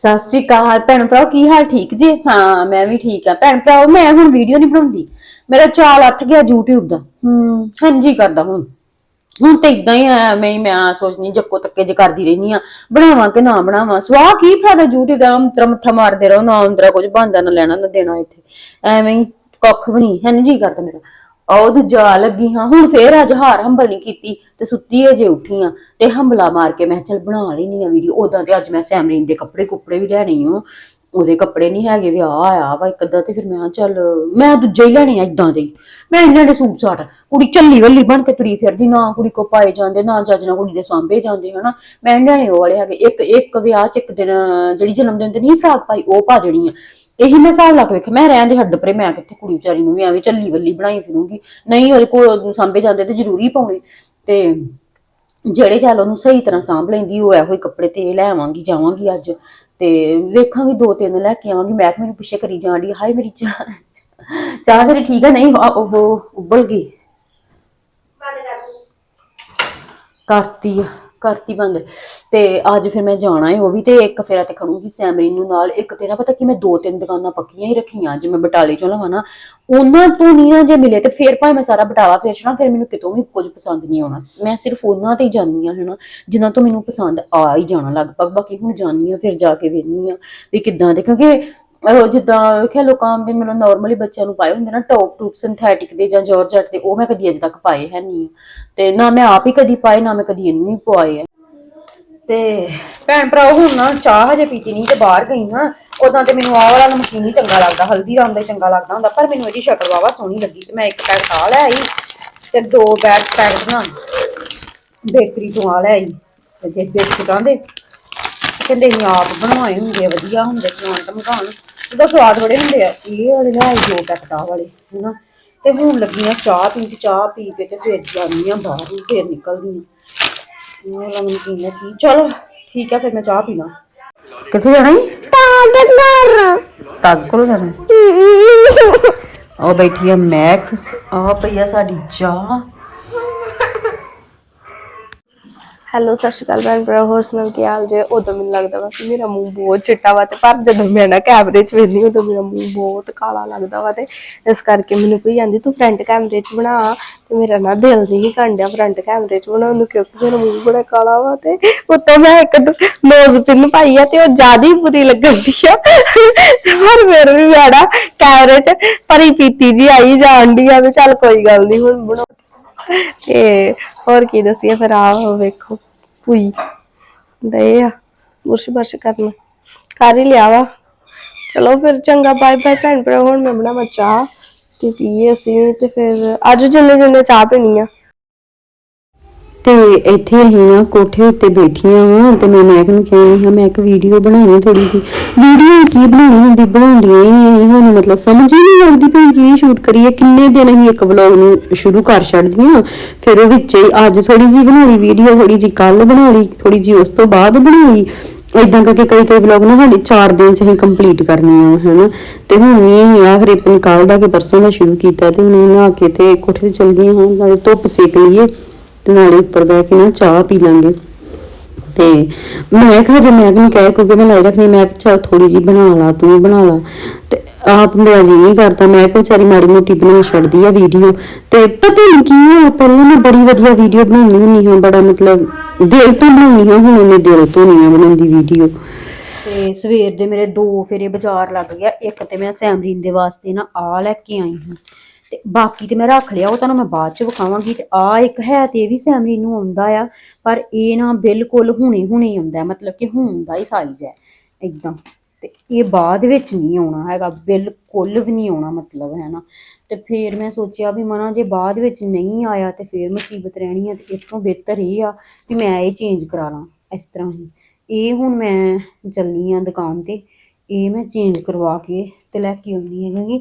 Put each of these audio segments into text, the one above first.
ਸਤਿ ਸ਼੍ਰੀ ਅਕਾਲ। ਭੈਣ ਭਰਾਓ ਕੀ ਹਾਲ ਠੀਕ ਜੀ? ਹਾਂ ਮੈਂ ਵੀ ਠੀਕ ਆ। ਭੈਣ ਭਰਾਓ ਮੈਂ ਹੁਣ ਵੀਡੀਓ ਨਹੀਂ ਬਣਾਉਂਦੀ। ਮੇਰਾ ਚਾਲ ਅੱਥ ਗਿਆ YouTube ਦਾ। ਹੂੰ। ਹਾਂਜੀ ਕਰਦਾ ਹੁਣ। ਹੁਣ ਤੇ ਇਦਾਂ ਹੀ ਆ ਮੈਂ ਮੈਂ ਸੋਚਨੀ ਜੱਕੋ ਤੱਕੇ ਜੇ ਕਰਦੀ ਰਹਿਨੀ ਆ ਬਣਾਵਾਂ ਕਿ ਨਾ ਬਣਾਵਾਂ? ਸਵਾਹ ਕੀ ਫਾਇਦਾ YouTube ਦਾ? ਅੰਤਰ ਮੱਥਾ ਮਾਰਦੇ ਰਹੋ ਨਾ ਅੰਦਰਾ ਕੁਝ ਬੰਦਾ ਨਾ ਲੈਣਾ ਨਾ ਦੇਣਾ ਇੱਥੇ। ਐਵੇਂ ਹੀ ਕੱਖ ਵੀ ਨਹੀਂ। ਹੈ ਜੀ ਕਰਦਾ ਮੇਰਾ। ਉਹ ਦੂਜਾ ਲੱਗੀ ਹਾਂ। ਹੁਣ ਫੇਰ ਅੱਜ ਹਾਰ ਹੰਬਲ ਨਹੀਂ ਕੀਤੀ ਤੇ ਸੁੱਤੀ ਏ ਜੇ ਉੱਠੀ ਆ ਤੇ ਹੰਬਲਾ ਮਾਰ ਕੇ ਮੈਂ ਕਿਹਾ ਚੱਲ ਬਣਾ ਲੈਣੀ ਆ ਵੀਡੀਓ ਉਦਾਂ ਤੇ ਅੱਜ ਮੈਂ ਸੈਮਰੀਨ ਦੇ ਕੱਪੜੇ ਕੁੱਪੜੇ ਵੀ ਲੈਣੇ ਆ ਉਹਦੇ ਕੱਪੜੇ ਨਹੀਂ ਹੈਗੇ, ਵਿਆਹ ਆਇਆ ਵਾ ਇੱਕ ਅੱਧਾ ਤੇ ਫਿਰ ਮੈਂ ਕਿਹਾ ਚੱਲ ਮੈਂ ਦੂਜੇ ਹੀ ਲੈਣੇ ਆ ਇਦਾਂ ਦੇ। ਮੈਂ ਇਹਨਾਂ ਦੇ ਸੂਟ ਸਾਟ, ਕੁੜੀ ਚੱਲੀ ਵੱਲੀ ਬਣ ਕੇ ਤੁਰੀ ਫਿਰਦੀ, ਨਾ ਕੁੜੀ ਕੋ ਪਾਏ ਜਾਂਦੇ, ਨਾ ਜੱਜ ਨਾ ਕੁੜੀ ਦੇ ਸਾਂਭੇ ਜਾਂਦੇ, ਹਨਾ। ਮੈਂ ਇਹਨਾਂ ਨੇ ਉਹ ਵਾਲੇ ਹੈਗੇ। ਇੱਕ ਇੱਕ ਵਿਆਹ ਚ ਇੱਕ ਦਿਨ, ਜਿਹੜੀ ਜਨਮ ਦਿਨ ਤੇ ਨਹੀਂ ਫਰਾਕ ਪਾਈ, ਉਹ ਪਾ ਦੇਣੀ ਆ। ਇਹੀ ਮੈਂ ਹਿਸਾਬ ਲਾ ਕੇ ਵੇਖਿਆ। ਮੈਂ ਰਹਿਣ ਦੇ ਹੱਡ ਪਰੇ ਮੈਂ ਕਿੱਥੇ ਕੁੜੀ ਵਿਚਾਰੀ ਨੂੰ ਵੀ ਐਵੇਂ ਚੱਲੀ ਵੱਲੀ ਬਣਾਈ ਫਿਰੂੰਗੀ। ਨਹੀਂ ਉਹਦੇ ਕੋਲ ਸਾਂਭੇ ਜਾਂਦੇ ਤੇ ਜ਼ਰੂਰੀ ਪਾਉਣੇ। ਤੇ ਜਿਹੜੇ ਚੱਲ ਉਹਨੂੰ ਸਹੀ ਤਰ੍ਹਾਂ ਸਾਂਭ ਲੈਂਦੀ ਉਹ ਇਹੋ ਹੀ ਕੱਪੜੇ ਤੇ ਲੈ ਆਵਾਂਗੀ ਜਾਵਾਂਗੀ ਅੱਜ। ਤੇ ਵੇਖਾਂਗੀ ਦੋ ਤਿੰਨ ਲੈ ਕੇ ਆਵਾਂਗੀ। ਮੈਂ ਮੈਨੂੰ ਪਿੱਛੇ ਕਰੀ ਜਾਂਦੀ ਹਾਏ ਮੇਰੀ ਚਾਹ। ਚਾਹ ਮੇਰੀ ਠੀਕ ਆ? ਨਹੀਂ ਉਹ ਉਬਲ ਗਈ। ਕਰਤੀ ਕਰਤੀ ਬੰਦ। ਤੇ ਅੱਜ ਫਿਰ ਮੈਂ ਜਾਣਾ ਹੈ ਉਹ ਵੀ ਤੇ ਇੱਕ ਫੇਰਾ ਤੇ ਖੜੂੰਗੀ ਸੈਮਰੀਨ ਨੂੰ ਨਾਲ। ਇੱਕ ਤੇ ਨਾ ਪਤਾ ਕਿ ਮੈਂ ਦੋ ਤਿੰਨ ਦੁਕਾਨਾਂ ਪੱਕੀਆਂ ਹੀ ਰੱਖੀਆਂ ਅੱਜ ਮੈਂ ਬਟਾਲੇ ਚੋਂ ਲਵਾਂ ਨਾ। ਉਹਨਾਂ ਤੋਂ ਨਹੀਂ ਨਾ ਜੇ ਮਿਲੇ ਤੇ ਫੇਰ ਭਾਵੇਂ ਮੈਂ ਸਾਰਾ ਬਟਾਲਾ ਫੇਰਨਾ ਫਿਰ ਮੈਨੂੰ ਕਿਤੋਂ ਵੀ ਕੁਝ ਪਸੰਦ ਨਹੀਂ ਆਉਣਾ। ਮੈਂ ਸਿਰਫ ਉਹਨਾਂ ਤੇ ਹੀ ਜਾਂਦੀ ਆ ਹਨਾ, ਜਿਨ੍ਹਾਂ ਤੋਂ ਮੈਨੂੰ ਪਸੰਦ ਆ ਹੀ ਜਾਣਾ ਲਗਭਗ। ਬਾਕੀ ਹੁਣ ਜਾਣੀ ਆ ਫਿਰ ਜਾ ਕੇ ਵੇਖਣੀ ਆ ਵੀ ਕਿੱਦਾਂ ਦੇ। ਕਿਉਂਕਿ ਉਹ ਜਿੱਦਾਂ ਵੇਖਿਆ ਲੋਕਾਂ ਵੀ ਮੈਨੂੰ ਨਾਰਮਲੀ ਬੱਚਿਆਂ ਨੂੰ ਪਾਏ ਹੁੰਦੇ ਨਾ ਟੌਪ ਟੂਪ ਸਿੰਥੈਟਿਕ ਦੇ ਜਾਂ ਜਾਰਜਟ ਦੇ, ਉਹ ਮੈਂ ਕਦੀ ਅਜੇ ਤੱਕ ਪਾਏ ਹੈ ਨਹੀਂ ਤੇ ਨਾ ਮੈਂ ਆਪ ਹੀ ਕਦੀ ਪਾਏ, ਨਾ ਮੈਂ ਕਦੀ ਇਹਨੂੰ ਹੀ ਪਵਾਏ ਆ ਤੇ ਭੈਣ ਭਰਾ ਹੁਣ ਨਾ ਚਾਹ ਹਜੇ ਪੀਤੀ ਨਹੀਂ ਤੇ ਬਾਹਰ ਗਈ ਨਾ ਉਦਾਂ ਤੇ ਮੈਨੂੰ ਆਹ ਵਾਲਾ ਨਮਕੀਨ ਹੀ ਚੰਗਾ ਲੱਗਦਾ, ਹਲਦੀਰਾਮ ਦਾ ਚੰਗਾ ਲੱਗਦਾ ਹੁੰਦਾ, ਪਰ ਮੈਨੂੰ ਇਹਦੀ ਸ਼ਕਲ ਵਾਵਾ ਸੋਹਣੀ ਲੱਗੀ ਤੇ ਮੈਂ ਇੱਕ ਪੈਕਟ ਆ ਲੈ ਆਈ ਤੇ ਦੋ ਬੈਗ ਪੈਕਟਾਂ ਬੇਕਰੀ ਤੋਂ ਆ ਲੈ ਆਈ, ਤੇ ਜੇ ਬਿਸਕੁਟਾਂ ਦੇ। ਕਹਿੰਦੇ ਅਸੀਂ ਆਪ ਬਣਵਾਏ ਹੁੰਦੇ ਆ, ਵਧੀਆ ਹੁੰਦੇ ਪਲਾਂਟ ਮਕਾਨ ਉਹਦਾ ਸਵਾਦ ਬੜੇ ਹੁੰਦੇ ਆ, ਇਹ ਵਾਲੇ ਲੈ ਆਈ, ਦੋ ਪੈਕਟ ਪੈਕਟਾਂ ਵਾਲੇ, ਹਨਾ। ਤੇ ਹੁਣ ਲੱਗੀ ਆ ਚਾਹ ਪੀ ਕੇ ਚਾਹ ਪੀ ਕੇ ਤੇ ਫਿਰ ਜਾਂਦੀ ਆ ਬਾਹਰ ਨੂੰ ਫਿਰ ਨਿਕਲਦੀ ਆ। ਲੰਮੀ ਪੀਣਾ ਕੀ ਚਲੋ ਠੀਕ ਆ ਫਿਰ ਮੈਂ ਚਾਹ ਪੀਣਾ। ਕਿੱਥੇ ਜਾਣਾ ਹੈ ਤਾਜ ਕੋਲ ਜਾਣਾ ਉਹ ਬੈਠੀ ਆ ਮੈਕ। ਆ ਪਈਆ ਸਾਡੀ ਚਾਹ। ਹੈਲੋ ਸਤਿ ਸ਼੍ਰੀ ਅਕਾਲ ਭੈਣ ਭਰਾ, ਹੋਰ ਸੁਣਾਓ ਕੀ ਹਾਲ ਜੇ? ਉਦੋਂ ਮੈਨੂੰ ਲੱਗਦਾ ਵਾ ਕਿ ਮੇਰਾ ਮੂੰਹ ਬਹੁਤ ਚਿੱਟਾ ਵਾ ਤੇ ਪਰ ਜਦੋਂ ਮੈਂ ਨਾ ਕੈਮਰੇ 'ਚ ਵੇਖਦੀ ਉਦੋਂ ਮੇਰਾ ਮੂੰਹ ਬਹੁਤ ਕਾਲਾ ਲੱਗਦਾ ਵਾ ਤੇ ਇਸ ਕਰਕੇ ਮੈਨੂੰ ਕੋਈ ਕਹਿੰਦੀ ਤੂੰ ਫਰੰਟ ਕੈਮਰੇ 'ਚ ਬਣਾ। ਤੇ ਮੇਰਾ ਨਾ ਦਿਲ ਨਹੀਂ ਕਾਂਡਿਆ ਫਰੰਟ ਕੈਮਰੇ 'ਚ ਬਣਾਉਣ ਨੂੰ ਕਿਉਂਕਿ ਮੇਰਾ ਮੂੰਹ ਬੜਾ ਕਾਲਾ ਵਾ ਤੇ ਉੱਤੋਂ ਮੈਂ ਇੱਕ ਨੋਜ਼ ਪਿੰਨ ਪਾਈ ਆ ਤੇ ਉਹ ਜ਼ਿਆਦਾ ਬੁਰੀ ਲੱਗਣ ਦੀ ਆ। ਪਰ ਫਿਰ ਵੀ ਮੈਡਾ ਕੈਮਰੇ 'ਚ ਭਰੀ ਪੀਤੀ ਜੀ ਆਈ ਜਾਣ ਦੀ ਆ ਵੀ ਚੱਲ ਕੋਈ ਗੱਲ ਨਹੀਂ ਹੁਣ ਬਣਾ ਤੇ ਹੋਰ ਕੀ ਦੱਸੀਏ, ਫਿਰ ਆਹ ਵੇਖੋ ਪੂਈ ਦੇ ਆ, ਬੁਰਸ਼ ਬਰਸ਼ ਕਰਨਾ। ਕਰ ਹੀ ਲਿਆ ਵਾ। ਚਲੋ ਫਿਰ ਚੰਗਾ ਬਾਏ ਬਾਏ ਭੈਣ ਭਰਾ, ਹੁਣ ਮੈਂ ਬਣਾਵਾਂ ਚਾਹ ਤੇ ਪੀਏ ਅਸੀਂ ਤੇ ਫਿਰ ਅੱਜ ਜਿੰਨੇ ਜਿੰਨੇ ਚਾਹ ਪੀਣੀ ਆ। ਤੇ ਇੱਥੇ ਅਸੀਂ ਨਾ ਕੋਠੇ ਉੱਤੇ ਬੈਠੀਆਂ ਵਾਂ ਤੇ ਮੈਂ ਮੈਕ ਨੂੰ ਕਹਿੰਦੀ ਹਾਂ ਮੈਂ ਇੱਕ ਵੀਡੀਓ ਬਣਾਉਣੀ ਥੋੜੀ ਜੀ ਵੀਡੀਓ ਕੀ ਬਣਾਉਣੀ ਹੁੰਦੀ? ਬਣਾਉਂਦੀਆਂ ਹੀ ਸਾਨੂੰ ਮਤਲਬ ਸਮਝ ਹੀ ਨਹੀਂ ਆਉਂਦੀ ਵੀ ਕੀ ਸ਼ੂਟ ਕਰੀਏ, ਕਿੰਨੇ ਦਿਨ ਅਸੀਂ ਇੱਕ ਵਲੌਗ ਨੂੰ ਸ਼ੁਰੂ ਕਰ ਛੱਡਦੀਆਂ ਫਿਰ ਉਹ ਵਿੱਚ ਹੀ ਅੱਜ ਥੋੜੀ ਜੀ ਬਣਾਉਣੀ ਵੀਡੀਓ ਥੋੜੀ ਜੀ ਕੱਲ ਬਣਾ ਲਈ ਥੋੜੀ ਜੀ ਉਸ ਤੋਂ ਬਾਅਦ ਬਣਾਈ ਇਦਾਂ ਕਰਕੇ ਕਈ ਕਈ ਵਲੌਗ ਨਾ ਸਾਡੇ 4 ਦਿਨ ਚ ਅਸੀਂ ਕੰਪਲੀਟ ਕਰਨੇ ਆ ਹਨਾ। ਤੇ ਹੁਣ ਵੀ ਆ ਆਖਰੀ ਪਤਾ ਕੱਲ ਦਾ ਕਿ ਪਰਸੋਂ ਦਾ ਸ਼ੁਰੂ ਕੀਤਾ ਤੇ ਹੁਣ ਨਹਾ ਕੇ ਤੇ ਕੋਠੇ ਤੇ ਚਲ ਗਈਆਂ ਹਾਂ ਨਾਲੇ ਧੁੱਪ ਸੇਕ ਲਈਏ। ਨਾਲੇ ਉੱਪਰ ਬਹਿ ਕੇ ਨਾ ਚਾਹ ਪੀ ਲਾਂਗੇ। ਤੇ ਮੈਂ ਕਿਹਾ ਜੇ ਮੈਂ ਨਹੀਂ ਕਹਿ ਕਿਉਂਕਿ ਮੈਂ ਲਾਈ ਰੱਖਣੀ, ਮੈਂ ਕਿਹਾ ਥੋੜੀ ਜੀ ਬਣਾ ਲਾ, ਤੂੰ ਬਣਾ ਲਾ। ਤੇ ਆਪ ਮੇਰਾ ਜੀ ਨਹੀਂ ਕਰਦਾ, ਮੈਂ ਕਿਹਾ ਵਿਚਾਰੀ ਮਾੜੀ ਮੋਟੀ ਬਣਾ ਛੱਡਦੀ ਆ ਵੀਡੀਓ ਤੇ ਪਤਾ ਨਹੀਂ ਕੀ ਹੈ ਪਹਿਲਾਂ ਮੈਂ ਬੜੀ ਵਧੀਆ ਵੀਡੀਓ ਬਣਾਉਂਦੀ ਹੁੰਦੀ ਹਾਂ, ਬੜਾ ਮਤਲਬ ਦਿਲ ਤੋਂ ਬਣਾਉਣੀ ਹਾਂ, ਹੁਣ ਮੈਂ ਦਿਲ ਤੋਂ ਨਹੀਂ ਆ ਬਣਾਉਂਦੀ ਵੀਡੀਓ ਤੇ ਸਵੇਰ ਦੇ ਮੇਰੇ ਦੋ ਫੇਰੇ ਬਾਜ਼ਾਰ ਲੱਗ ਗਿਆ, ਇੱਕ ਤੇ ਮੈਂ ਸੈਮਰੀਨ ਦੇ ਵਾਸਤੇ ਨਾ ਆ ਲੈ ਕੇ ਆਈ ਹਾਂ। ਤੇ ਬਾਕੀ ਤੇ ਮੈਂ ਰੱਖ ਲਿਆ, ਉਹ ਤੁਹਾਨੂੰ ਮੈਂ ਬਾਅਦ ਚ ਵਿਖਾਵਾਂਗੀ ਤੇ ਆ ਇੱਕ ਹੈ ਤੇ ਇਹ ਵੀ ਸੈਮਰੀਨ ਨੂੰ ਆਉਂਦਾ ਆ, ਪਰ ਇਹ ਨਾ ਬਿਲਕੁਲ ਹੁਣੇ ਹੁਣੇ ਆਉਂਦਾ ਮਤਲਬ ਕਿ ਹੁਣ ਦਾ ਹੀ ਸਾਈਜ਼ ਹੈ, ਇਦਾਂ। ਤੇ ਇਹ ਬਾਅਦ ਵਿੱਚ ਨਹੀਂ ਆਉਣਾ ਹੈਗਾ, ਬਿਲਕੁਲ ਵੀ ਨਹੀਂ ਆਉਣਾ ਮਤਲਬ, ਹੈ ਨਾ। ਤੇ ਫਿਰ ਮੈਂ ਸੋਚਿਆ ਵੀ ਮਨਾ, ਜੇ ਬਾਅਦ ਵਿੱਚ ਨਹੀਂ ਆਇਆ ਤੇ ਫਿਰ ਮੁਸੀਬਤ ਰਹਿਣੀ ਹੈ ਤੇ ਇਸ ਤੋਂ ਬਿਹਤਰ ਇਹ ਆ ਵੀ ਮੈਂ ਇਹ ਚੇਂਜ ਕਰਾ ਲਾਂ, ਇਸ ਤਰ੍ਹਾਂ ਹੀ। ਇਹ ਹੁਣ ਮੈਂ ਚੱਲੀ ਆ ਦੁਕਾਨ ਤੇ, ਇਹ ਮੈਂ ਚੇਂਜ ਕਰਵਾ ਕੇ ਤੇ ਲੈ ਕੇ ਆਉਣੀ ਹੈ ਕਿਉਂਕਿ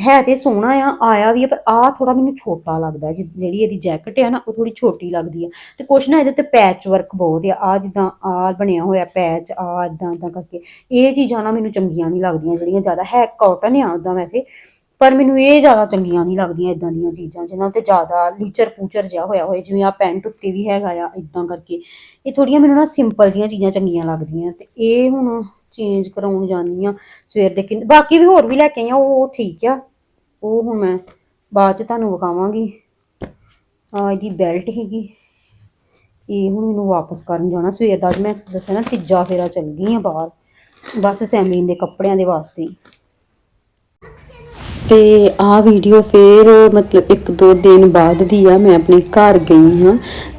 ਹੈ ਤੇ ਸੋਹਣਾ ਆ, ਆਇਆ ਵੀ ਆ, ਪਰ ਆ ਥੋੜਾ ਮੈਨੂੰ ਛੋਟਾ ਲੱਗਦਾ ਜਿ- ਜਿਹੜੀ ਇਹਦੀ ਜੈਕਟ ਆ ਨਾ, ਉਹ ਥੋੜੀ ਛੋਟੀ ਲੱਗਦੀ ਆ। ਤੇ ਕੁਛ ਨਾ ਇਹਦੇ ਤੇ ਪੈਚ ਵਰਕ ਬਹੁਤ ਆ। ਆ ਜਿੱਦਾਂ ਆ ਬਣਿਆ ਹੋਇਆ ਪੈਚ ਆ ਇਦਾਂ ਇਦਾਂ ਕਰਕੇ। ਇਹ ਚੀਜ਼ਾਂ ਨਾ ਮੈਨੂੰ ਚੰਗੀਆਂ ਨਹੀਂ ਲੱਗਦੀਆਂ, ਜਿਹੜੀਆਂ ਜ਼ਿਆਦਾ ਹੈ ਕਾਟਨ ਆ ਉਦਾਂ ਵੈਸੇ। ਪਰ ਮੈਨੂੰ ਇਹ ਜ਼ਿਆਦਾ ਚੰਗੀਆਂ ਨਹੀਂ ਲੱਗਦੀਆਂ ਇਦਾਂ ਦੀਆਂ ਚੀਜ਼ਾਂ, ਜਿਨ੍ਹਾਂ ਤੇ ਜ਼ਿਆਦਾ ਲੀਚਰ ਪੂਚਰ ਜਿਹਾ ਹੋਇਆ ਹੋਏ ਜਿਵੇਂ ਆ ਪੈਂਟ ਉੱਤੇ ਵੀ ਹੈਗਾ ਆ ਇਦਾਂ ਕਰਕੇ। ਇਹ ਥੋੜੀਆਂ ਮੈਨੂੰ ਨਾ ਸਿੰਪਲ ਜੀਆਂ ਚੀਜ਼ਾਂ ਚੰਗੀਆਂ ਲੱਗਦੀਆਂ। ਤੇ ਇਹ ਹੁਣ ਚੇਂਜ ਕਰਾਉਣ ਜਾਨੀ ਆ ਸਵੇਰ ਦੇ ਕਿੰਨੇ, ਬਾਕੀ ਵੀ ਹੋਰ ਵੀ ਲੈ ਕੇ ਆਈ ਆ, ਉਹ ਠੀਕ ਆ। ਉਹ ਹੁਣ ਮੈਂ ਬਾਅਦ ਚ ਤੁਹਾਨੂੰ ਵਿਖਾਵਾਂਗੀ। ਆ ਇਹਦੀ ਬੈਲਟ ਹੈਗੀ ਇਹ ਹੁਣ ਮੈਨੂੰ ਵਾਪਸ ਕਰਨ ਜਾਣਾ। ਸਵੇਰ ਦਾ ਅੱਜ ਮੈਂ ਦੱਸਿਆ ਨਾ, ਤੀਜਾ ਫੇਰਾ ਚੱਲ ਗਈ ਆ ਬਾਹਰ। ਬਸ ਸੈਮਲੀਨ ਦੇ ਕੱਪੜਿਆਂ ਦੇ ਵਾਸਤੇ। ਤੇ ਆ ਵੀਡੀਓ ਫੇਰ ਮਤਲਬ ਇੱਕ ਦੋ ਦਿਨ ਬਾਅਦ ਦੀ ਆ। ਮੈਂ ਆਪਣੇ ਘਰ ਗਈ ਹਾਂ।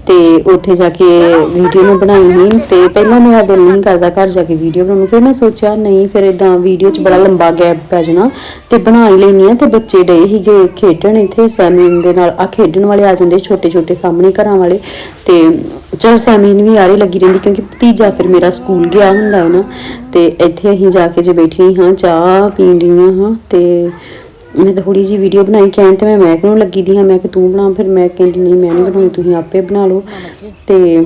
ਤੇ ਉੱਥੇ ਜਾ ਕੇ ਵੀਡੀਓ ਮੈਂ ਬਣਾਈ ਨਹੀਂ ਤੇ ਪਹਿਲਾਂ ਮੇਰਾ ਦਿਲ ਨਹੀਂ ਕਰਦਾ ਘਰ ਜਾ ਕੇ ਵੀਡੀਓ ਬਣਾਉਣ ਨੂੰ ਫਿਰ ਮੈਂ ਸੋਚਿਆ ਨਹੀਂ, ਫਿਰ ਇਦਾਂ ਵੀਡੀਓ 'ਚ ਬੜਾ ਲੰਬਾ ਗੈਪ ਪੈ ਜਾਣਾ ਤੇ ਬਣਾ ਹੀ ਲੈਣੀ ਆ ਤੇ ਬੱਚੇ ਡੇ ਹੀਗੇ ਖੇਡਣ ਇੱਥੇ, ਸੈਮੀਨ ਦੇ ਨਾਲ ਆ ਖੇਡਣ ਵਾਲੇ ਆ ਜਾਂਦੇ ਛੋਟੇ ਛੋਟੇ ਸਾਹਮਣੇ ਘਰਾਂ ਵਾਲੇ ਤੇ ਚਲ ਸੈਮੀਨ ਵੀ ਆਰੇ ਲੱਗੀ ਰਹਿੰਦੀ ਕਿਉਂਕਿ ਭਤੀਜਾ ਫਿਰ ਮੇਰਾ ਸਕੂਲ ਗਿਆ ਹੁੰਦਾ ਹੈ ਨਾ ਤੇ ਇੱਥੇ ਅਸੀਂ ਜਾ ਕੇ ਜੇ ਬੈਠੀ ਹਾਂ ਚਾਹ ਪੀਣ ਡੀਆਂ ਹਾਂ ਤੇ ਮੈਂ ਤਾਂ ਥੋੜੀ ਜੀ ਵੀਡੀਓ ਬਣਾਈ, ਕਹਿਣ ਤੇ ਮੈਂ ਮੈਕ ਨੂੰ ਲੱਗੀ ਦੀ ਹਾਂ? ਮੈਂ ਕਿ ਤੂੰ ਬਣਾ, ਫਿਰ ਮੈਂ ਕਹਿੰਦੀ, ਨਹੀਂ, ਮੈਂ ਨਹੀਂ ਬਣਾਉਣੀ, ਤੁਸੀਂ ਆਪੇ ਬਣਾ ਲਓ। ਤੇ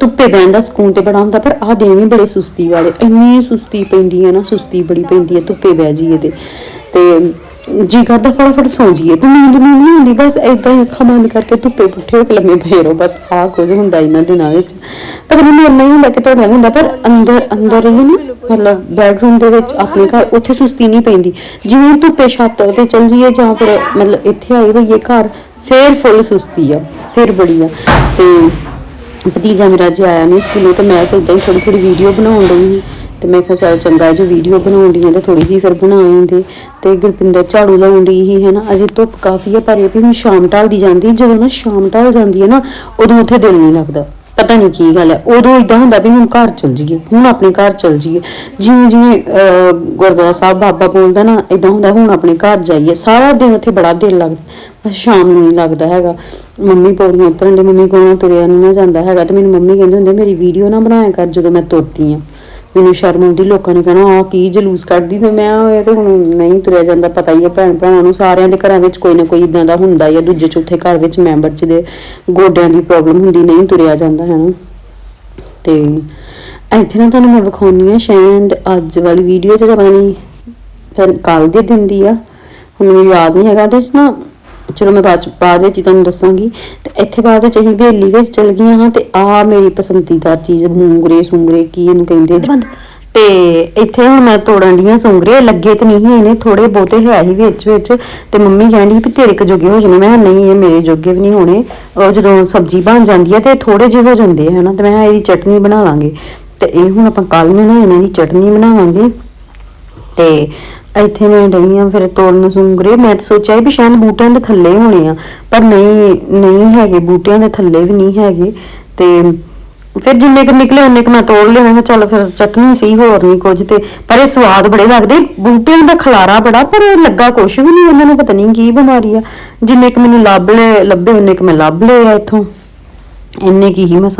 ਧੁੱਪੇ ਬਹਿਣ ਦਾ ਸਕੂਨ ਤੇ ਬੜਾ ਹੁੰਦਾ, ਪਰ ਆਹ ਦਿਨ ਵੀ ਬੜੇ ਸੁਸਤੀ ਵਾਲੇ, ਇੰਨੀ ਸੁਸਤੀ ਪੈਂਦੀ ਹੈ ਨਾ, ਸੁਸਤੀ ਬੜੀ ਪੈਂਦੀ ਹੈ ਧੁੱਪੇ ਬਹਿ ਜਾਈਏ ਤੇ। ਤੇ ਜੀ ਕਰਦਾ, ਫਟਾਫਟ ਸੌਂ ਜਾਈਏ। ਤੇ ਨੀਂਦ ਨੀਂਦ ਨਹੀਂ ਹੁੰਦੀ ਬਸ ਏਦਾਂ ਹੀ ਅੱਖਾਂ ਬੰਦ ਕਰਕੇ ਧੁੱਪੇ ਪੁੱਠੇ ਹੋ ਕੇ ਲੰਮੇ ਪਏ ਰਹੋ ਬਸ ਆਹ ਕੁਝ ਹੁੰਦਾ ਇਹਨਾਂ ਦਿਨਾਂ ਵਿੱਚ। ਪਤਾ ਨਹੀਂ ਮੇਰੇ ਨਾਲ ਹੁੰਦਾ ਕਿ ਤੁਹਾਡੇ ਨਾਲ ਹੁੰਦਾ, ਪਰ ਅੰਦਰ ਅੰਦਰ ਹੀ ਨਾ, ਮਤਲਬ ਬੈਡਰੂਮ ਦੇ ਵਿੱਚ ਆਪਣੇ ਘਰ ਉੱਥੇ ਸੁਸਤੀ ਨਹੀਂ ਪੈਂਦੀ। ਜਿਵੇਂ ਧੁੱਪੇ ਛੱਤ ਤੇ ਚਲ ਜਾਈਏ ਜਾਂ ਫਿਰ ਮਤਲਬ ਇੱਥੇ ਆਈ ਹੋਈਏ ਘਰ, ਫੇਰ ਫੁੱਲ ਸੁਸਤੀ ਆ, ਫੇਰ ਬੜੀ ਆ। ਤੇ ਭਤੀਜਾ ਮੇਰਾ ਜੀ ਆਇਆ ਨਹੀਂ ਸਕੂਲੋਂ, ਤੇ ਮੈਂ ਤਾਂ ਇਦਾਂ ਹੀ ਥੋੜੀ ਥੋੜੀ ਵੀਡੀਓ ਬਣਾਉਣ ਲਈ ਸੀ। ਤੇ ਮੈਂ ਕਿਹਾ ਚੱਲ ਚੰਗਾ ਜੇ ਵੀਡੀਓ ਬਣਾਉਣ ਦੀ ਤੇ ਥੋੜੀ ਜੀ ਫਿਰ ਬਣਾਉਂਦੇ ਤੇ ਗੁਰਪਿੰਦਰ ਝਾੜੂ ਲਾਉਣ ਦੀ ਹੀ ਹੈ ਨਾ ਅਜੇ ਧੁੱਪ ਕਾਫੀ ਹੈ ਪਰ ਇਹ ਵੀ ਹੁਣ ਸ਼ਾਮ ਢਲਦੀ ਜਾਂਦੀ ਜਦੋਂ ਨਾ ਸ਼ਾਮ ਢਲ ਜਾਂਦੀ ਹੈ ਨਾ ਉਦੋਂ ਉੱਥੇ ਦਿਲ ਨਹੀਂ ਲੱਗਦਾ। ਪਤਾ ਨਹੀਂ ਕੀ ਗੱਲ ਹੈ। ਉਦੋਂ ਇਦਾਂ ਹੁੰਦਾ ਵੀ ਹੁਣ ਘਰ ਚਲ ਜਾਈਏ ਹੁਣ ਆਪਣੇ ਘਰ ਚਲ ਜਾਈਏ। ਜਿਵੇਂ ਜਿਵੇਂ ਅਹ, ਗੁਰਦੁਆਰਾ ਸਾਹਿਬ ਬਾਬਾ ਬੋਲਦਾ ਨਾ ਇਦਾਂ ਹੁੰਦਾ ਹੁਣ ਆਪਣੇ ਘਰ ਜਾਈਏ। ਸਾਰਾ ਦਿਨ ਉੱਥੇ ਬੜਾ ਦਿਲ ਲੱਗਦਾ। ਬਸ ਸ਼ਾਮ ਨੂੰ ਨਹੀਂ ਲੱਗਦਾ ਹੈਗਾ। ਮੰਮੀ ਪੌੜੀਆਂ ਉਤਰਨ ਦੇ ਮੰਮੀ ਕੋਲੋਂ ਤੁਰਿਆ ਨਹੀਂ ਨਾ ਜਾਂਦਾ ਹੈਗਾ। ਤੇ ਮੈਨੂੰ ਮੰਮੀ ਕਹਿੰਦੇ ਹੁੰਦੇ ਮੇਰੀ ਵੀਡੀਓ ਨਾ ਬਣਾਇਆ ਕਰ ਜਦੋਂ ਮੈਂ ਤੁਰਦੀ ਆ ਮੈਨੂੰ ਸ਼ਰਮ ਆਉਂਦੀ, ਲੋਕਾਂ ਨੇ ਕਹਿਣਾ ਆ ਕੀ ਜਲੂਸ ਕੱਢਦੀ ਤੇ ਮੈਂ ਇਹ ਤੇ ਹੁਣ ਨਹੀਂ ਤੁਰਿਆ ਜਾਂਦਾ, ਪਤਾ ਹੀ ਹੈ ਭੈਣ ਭਰਾਵਾਂ ਨੂੰ, ਸਾਰਿਆਂ ਦੇ ਘਰਾਂ ਵਿੱਚ ਕੋਈ ਨਾ ਕੋਈ ਇਦਾਂ ਦਾ ਹੁੰਦਾ ਹੀ ਦੂਜੇ ਚੌਥੇ ਘਰ ਵਿੱਚ ਮੈਂਬਰ ਚ ਦੇ ਗੋਡਿਆਂ ਦੀ ਪ੍ਰੋਬਲਮ ਹੁੰਦੀ, ਨਹੀਂ ਤੁਰਿਆ ਜਾਂਦਾ ਹੈ ਨਾ ਤੇ ਇੱਥੇ ਨਾ ਤੁਹਾਨੂੰ ਮੈਂ ਵਿਖਾਉਣੀ ਆ ਸ਼ਾਇਦ ਅੱਜ ਵਾਲੀ ਵੀਡੀਓ ਚ ਪਤਾ ਨਹੀਂ ਫਿਰ ਕੱਲ ਦੇ ਦਿਨ ਦੀ ਆ, ਹੁਣ ਮੈਨੂੰ ਯਾਦ ਨਹੀਂ ਹੈਗਾ, ਉਹਦੇ ਨਾ ਚਲੋ ਮੈਂ ਬਾਅਦ ਬਾਅਦ ਵਿੱਚ ਤੁਹਾਨੂੰ ਦੱਸਾਂਗੀ। ਤੇ ਇੱਥੇ ਬਾਅਦ ਵਿੱਚ ਅਸੀਂ ਹਵੇਲੀ ਵਿੱਚ ਚਲ ਗਈਆਂ ਹਾਂ ਤੇ ਆ ਮੇਰੀ ਪਸੰਦੀਦਾ ਚੀਜ਼ ਮੂੰਗਰੇ ਸੂੰਗਰੇ ਕੀ ਇਹਨੂੰ ਕਹਿੰਦੇ ਬੰਦ। ਤੇ ਇੱਥੇ ਹੁਣ ਮੈਂ ਤੋੜਨ ਡੀਆਂ ਸੂੰਗਰੇ ਲੱਗੇ ਤੇ ਨਹੀਂ ਇਹਨੇ ਥੋੜੇ ਬਹੁਤੇ ਹੈ ਹੀ ਵਿੱਚ ਵਿੱਚ। ਤੇ ਮੰਮੀ ਕਹਿੰਦੀ ਵੀ ਤੇਰੇ ਕ ਜੋਗੇ ਹੋ ਜਾਣੇ। ਮੈਂ ਕਿਹਾ ਨਹੀਂ ਇਹ ਮੇਰੇ ਜੋਗੇ ਵੀ ਨਹੀਂ ਹੋਣੇ। ਉਹ ਜਦੋਂ ਸਬਜ਼ੀ ਬਣ ਜਾਂਦੀ ਹੈ ਤੇ ਥੋੜੇ ਜਿਹੇ ਹੋ ਜਾਂਦੇ ਹਨਾ। ਤੇ ਮੈਂ ਕਿਹਾ ਇਹਦੀ ਚਟਨੀ ਬਣਾ ਲਾਂਗੇ। ਤੇ ਇਹ ਹੁਣ ਆਪਾਂ ਕੱਲ ਨੂੰ ਨਾ ਇਹਨਾਂ ਦੀ ਚਟਨੀ ਬਣਾਵਾਂਗੇ। ਤੇ ਇੱਥੇ ਮੈਂ ਡਈ ਆ, ਫਿਰ ਤੋੜਨ ਸੁੰਗਰੇ। ਮੈਂ ਤਾਂ ਸੋਚਿਆ ਵੀ ਸ਼ਾਇਦ ਬੂਟਿਆਂ ਦੇ ਥੱਲੇ ਹੋਣੇ ਆ, ਪਰ ਨਹੀਂ ਨਹੀਂ ਹੈਗੇ। ਬੂਟਿਆਂ ਦੇ ਥੱਲੇ ਵੀ ਨਹੀਂ ਹੈਗੇ। ਤੇ ਫਿਰ ਜਿੰਨੇ ਕੁ ਨਿਕਲੇ ਉਹਨੇ ਕੁ ਮੈਂ ਤੋੜ ਲਿਆ। ਮੈਂ ਕਿਹਾ ਚੱਲ ਫਿਰ ਚਟਨੀ ਸੀ ਹੋਰ ਨਹੀਂ ਕੁਝ। ਤੇ ਪਰ ਇਹ ਸਵਾਦ ਬੜੇ ਲੱਗਦੇ। ਬੂਟਿਆਂ ਦਾ ਖਲਾਰਾ ਬੜਾ, ਪਰ ਇਹ ਲੱਗਾ ਕੁਛ ਵੀ ਨਹੀਂ। ਉਹਨਾਂ ਨੂੰ ਪਤਾ ਨਹੀਂ ਕੀ ਬਿਮਾਰੀ ਆ। ਜਿੰਨੇ ਕੁ ਮੈਨੂੰ ਲੱਭ ਲਏ, ਲੱਭੇ ਉਹਨੇ ਕੁ ਮੈਂ ਲੱਭ ਲਏ ਆ ਇੱਥੋਂ। ਇੰਨੇ ਕੀ ਹੀ ਮੈਂ